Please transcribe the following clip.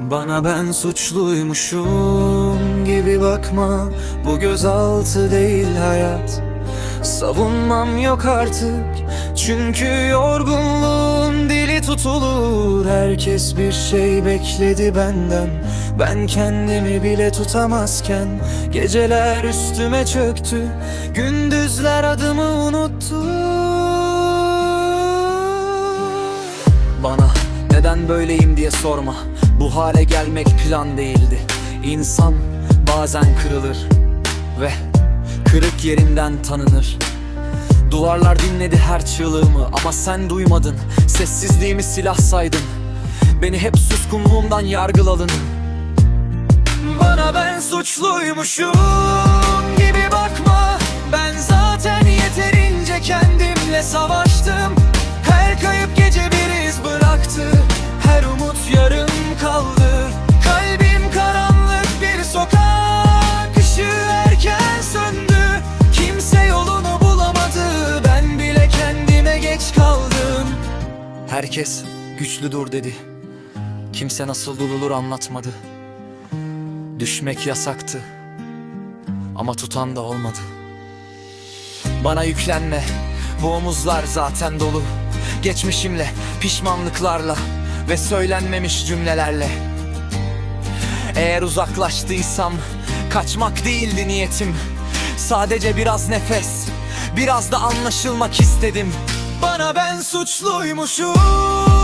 Bana ben suçluymuşum gibi bakma. Bu gözaltı değil hayat. Savunmam yok artık. Çünkü yorgunluğun dili tutulur. Herkes bir şey bekledi benden. Ben kendimi bile tutamazken Geceler üstüme çöktü. Gündüzler adımı unuttu. Bana neden böyleyim diye sorma. Bu hale gelmek plan değildi. İnsan bazen kırılır Ve kırık yerinden tanınır. Duvarlar dinledi her çığlığımı Ama sen duymadın. Sessizliğimi silah saydın. Beni hep suskunluğumdan yargıladın. Bana ben suçluymuşum gibi bakma. Ben zaten yeterince kendimle savaştım Herkes güçlü dur dedi. Kimse nasıl durulur anlatmadı. Düşmek yasaktı. Ama tutan da olmadı. Bana yüklenme. Bu omuzlar zaten dolu. Geçmişimle, pişmanlıklarla Ve söylenmemiş cümlelerle. Eğer uzaklaştıysam Kaçmak değildi niyetim. Sadece biraz nefes Biraz da anlaşılmak istedim Bana ben suçluymuşum